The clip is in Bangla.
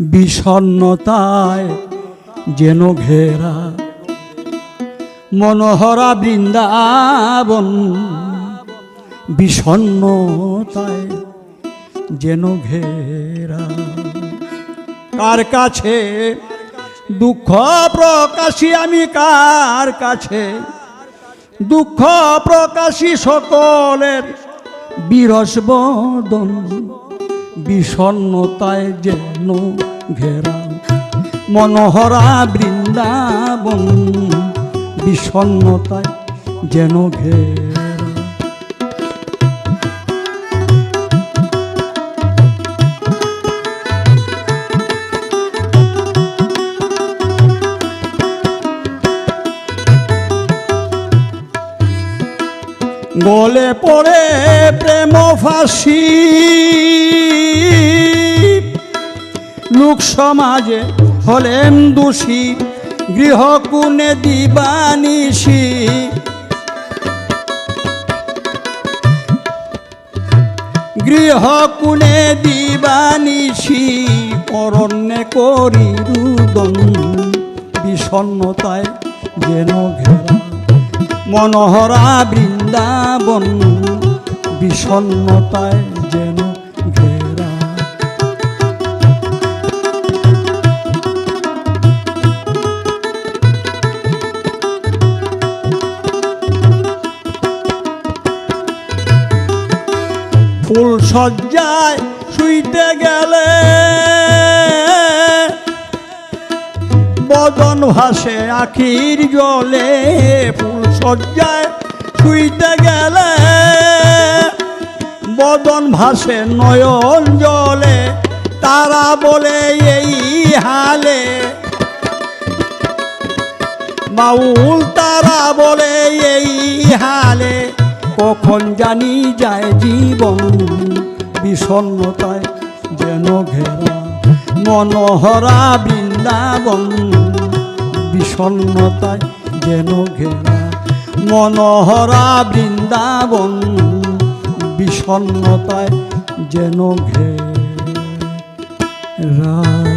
বিষণ্নতায় যেন ঘেরা মনোহরা বৃন্দাবন বিষণ্নতায় যেন ঘেরা। কার কাছে দুঃখ প্রকাশী আমি, কার কাছে দুঃখ প্রকাশী সকলের বিরস বদন। বিষণ্নতায় যেন ঘেরা। মনোহরা বৃন্দাবন বিষণ্নতায় যেন ঘেরা। গলে পড়ে প্রেম ফাঁসি সমাজে হলেন দোষী, গৃহকুণে দিবানিসি গৃহকুণে দিবানিসি অরণ্যে করি রুদন বিষণ্নতায় যেন ঘেরা। মনোহরা বৃন্দাবন বিষণ্নতায় যেন ঘেরা। ফুল সজ্জায় শুইতে গেলে বদন ভাসে আখির জলে, ফুল সজ্জায় শুইতে গেলে বদন ভাসে নয়ন জলে, তারা বলে এই হালে। বাউল তারা বলে এই হালে। কখন জানি যায় জীবন বিষণ্নতায় যেন ঘেরা। মনোহরা বৃন্দাবন বিষণ্নতায় যেন ঘেরা। মনোহরা বৃন্দাবন বিষণ্নতায় যেন ঘেরা।